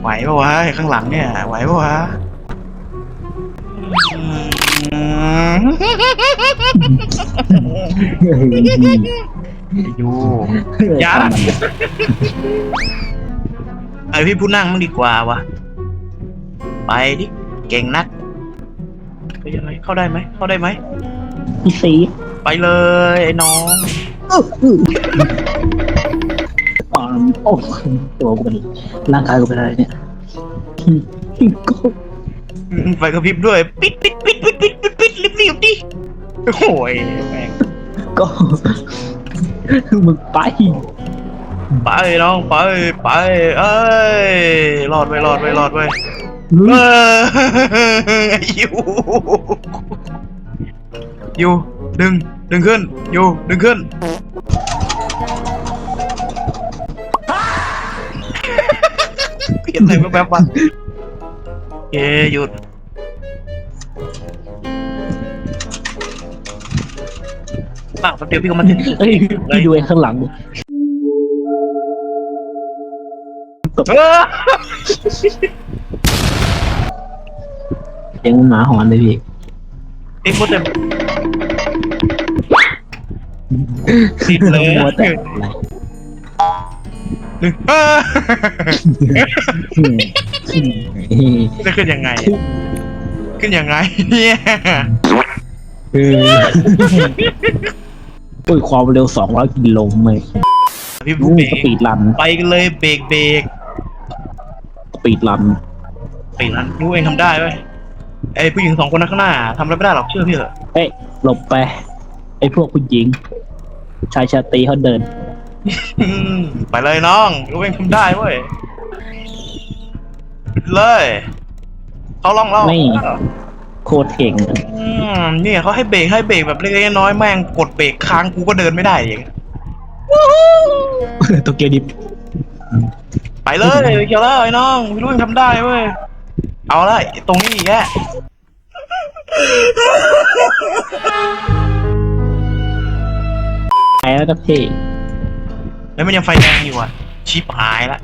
ไหวปะวะไอ้ข้างหลังเนี่ย ไหวปะวะอืมอยู่ยัดไอพี่ผู้นั่งมันดีกว่าวะไปดิ เก่งนักไปยังไงเข้าได้ไหม เข้าได้ไหมพี่ซีไปเลยไอ้น้อง อ่อนโอ้ตัวกูเป็นร่างกายกูเป็นอะไรเนี่ยก็ไฟกระพริบด้วย ปิดปิดปิดปิดปิดปิดปิดรีบรีบดิโอ้ยแม่งก็มึงไปไปน้องไปไปเอ้ยรอดไปรอดไปรอดไปเออไอ้ยูยูดึงดึงขึ้นยูดึงขึ้น เปลี่ยนอะไรแป๊บๆวะเย้หยุดปากแป๊บเดียวพี่ก็มาถึงเอ้ยพี่ดูไอ้ข้างหลังเออเสียงหมาหอนเลยพี่เอ็กโคเต็มติดเลย มัวแต่อะไร จะขึ้นยังไง ขึ้นยังไงเนี่ยเออโอ้ยความเร็วสองร้อยกิโลเลยพี่อู้เบรสปีกดรัน ไปกันเลยเบรกเบรกสปีดรันไปนั้นรู้เองทำได้ไหมไอ้ผู้หญิงสองคนนั้นข้างหน้าทำอะไรไม่ได้หรอกเชื่อพี่เถอะเอ้ยหลบไป ไอ้พวกผู้หญิง ชายชาตรีเขาเดินอืม ไปเลยน้องรู้เองทำได้เว้ยเลย เขาลองเล่าไม่ โคตรเก่งอืมเนี่ยเขาให้เบรกให้เบรกแบบเล็กๆน้อยๆแม่งกดเบรกค้างกูก็เดินไม่ได้อย่างเงี้ยโตเกียวดิบไปเลยเกี่ยวแล้วไอ้น้องรู้เองทำได้เว้ยเอาละไอ้ตรงนี้อีกแกไปแล้วนะพี่ แล้วมันยังไฟแดงอยู่อะชิบหายละ